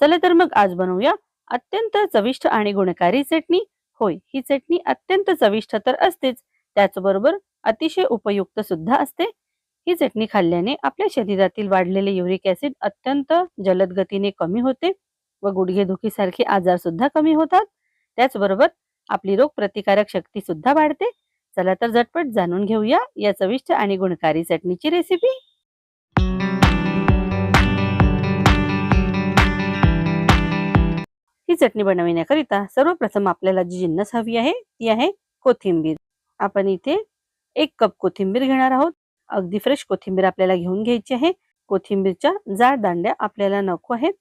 चला तर मग आज बनवूया अत्यंत चविष्ट आणि गुणकारी चटणी. होय ही चटणी अत्यंत चविष्ट तर असतेच त्याचबरोबर अतिशय उपयुक्त सुद्धा असते. ही चटणी खाल्ल्याने आपल्या शरीरातील वाढलेले युरिक ऍसिड अत्यंत जलद गतीने कमी होते व गुडघेदुखीसारखे आजार सुद्धा कमी होतात. त्याचबरोबर आपली रोग प्रतिकारक शक्ती सुद्धा वाढते. चला तर झटपट जाणून घेऊया या चविष्ट आणि गुणकारी चटणीची रेसिपी ही चटणी बनविण्याकरिता सर्वप्रथम आपल्याला जी जिन्नस हवी आहे ती आहे कोथिंबीर. आपण इथे एक कप कोथिंबीर घेणार आहोत. अगदी फ्रेश कोथिंबीर आपल्याला घेऊन घ्यायची आहे. कोथिंबीरच्या जाड दांड्या आपल्याला नको आहेत.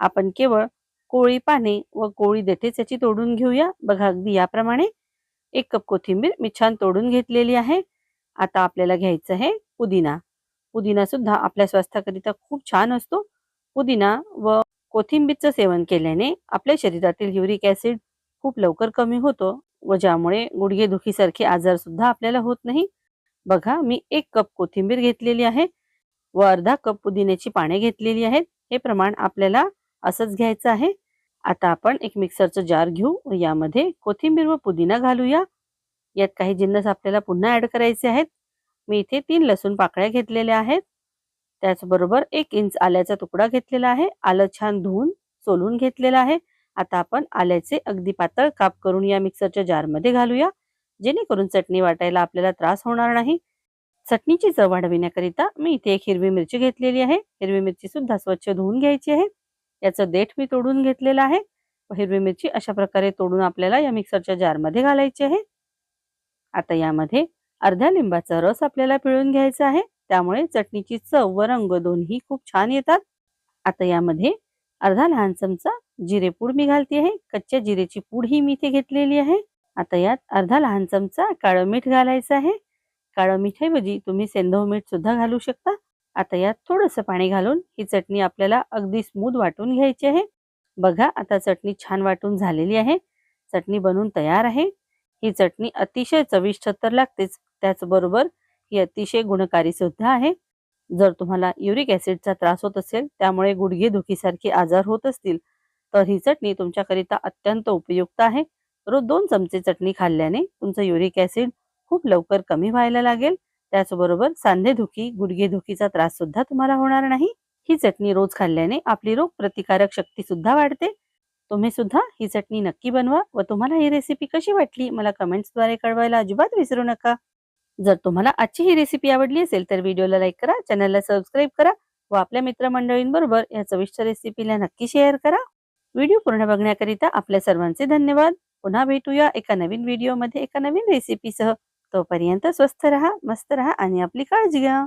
आपण केवळ कोळी पाने व कोळी देठेच याची तोडून घेऊया. बघा अगदी याप्रमाणे एक कप कोथिंबीर मी छान तोडून घेतलेली आहे. आता आपल्याला घ्यायचं आहे पुदिना. पुदिना सुद्धा आपल्या स्वास्थ्याकरिता खूप छान असतो. पुदिना व कोथिंबीरचं सेवन केल्याने आपल्या शरीरातील युरिक ऍसिड खूप लवकर कमी होतो व ज्यामुळे गुडघेदुखीसारखे आजार सुद्धा आपल्याला होत नाही. बघा मी एक कप कोथिंबीर घेतलेली आहे व अर्धा कप पुदिन्याची पाने घेतलेली आहेत. हे प्रमाण आपल्याला असंच घ्यायचं आहे. आता आपण एक मिक्सरचं जार घेऊ व यामध्ये कोथिंबीर व पुदिना घालूया. यात काही जिन्नस आपल्याला पुन्हा ऍड करायचे आहेत. मी इथे तीन लसूण पाकळ्या घेतलेल्या आहेत. त्याचबरोबर एक इंच आल्याचा तुकडा घेतलेला आहे. आलं छान धुवून सोलून घेतलेलं आहे. आता आपण आल्याचे अगदी पातळ काप करून या मिक्सरच्या जारमध्ये घालूया. जेणेकरून चटणी वाटायला आपल्याला त्रास होणार नाही. चटणीची चव वाढविण्याकरिता मी इथे एक हिरवी मिरची घेतलेली आहे. हिरवी मिरची सुद्धा स्वच्छ धुवून घ्यायची आहे. याचं देठ मी तोडून घेतलेलं आहे. हिरवी मिरची अशा प्रकारे तोडून आपल्याला या मिक्सरच्या जारमध्ये घालायची आहे. आता यामध्ये अर्ध्या लिंबाचा रस आपल्याला पिळून घ्यायचा आहे. त्यामुळे चटणीची चव व रंग दोन्ही खूप छान येतात. आता यामध्ये अर्धा लहान चमचा जिरे पूड मी घालते आहे. कच्च्या जिरेची पूड ही मी इथे घेतलेली आहे. आता यात अर्धा लहान चमचा काळं मीठ घालायचं आहे. काळं मिठाऐवजी तुम्ही सेंधव मीठ सुद्धा घालू शकता. आता यात थोडंसं पाणी घालून ही चटणी आपल्याला अगदी स्मूथ वाटून घ्यायची आहे. बघा आता चटणी छान वाटून झालेली आहे. चटणी बनवून तयार आहे. ही चटणी अतिशय चविष्ट तर लागतेच. त्याचबरोबर ही अतिशय गुणकारी सुद्धा आहे. जर तुम्हाला युरिक ऍसिडचा त्रास होत असेल त्यामुळे गुडघे दुखीसारखे आजार होत असतील तर ही चटणी तुमच्याकरिता अत्यंत उपयुक्त आहे. रोज दोन चमचे चटणी खाल्ल्याने तुमचं युरिक ऍसिड खूप लवकर कमी व्हायला लागेल. त्याचबरोबर सांधेदुखी गुडघेदुखीचा त्रास सुद्धा तुम्हाला होणार नाही. ही चटणी रोज खाल्ल्याने आपली रोग प्रतिकारक शक्ती सुद्धा वाढते. तुम्ही सुद्धा ही चटणी नक्की बनवा व तुम्हाला ही रेसिपी कशी वाटली मला कमेंट्सद्वारे कळवायला अजिबात विसरू नका. जर तुम्हाला आजची ही रेसिपी आवडली असेल तर व्हिडिओला लाईक करा चॅनलला सबस्क्राईब करा व आपल्या मित्रमंडळींबरोबर या चविष्ट रेसिपीला नक्की शेअर करा. व्हिडिओ पूर्ण बघण्याकरिता आपल्या सर्वांचे धन्यवाद. पुन्हा भेटूया एका नवीन व्हिडिओमध्ये एका नवीन रेसिपीसह तोपर्यंत स्वस्थ रहा मस्त रहा आणि आपली काळजी घ्या.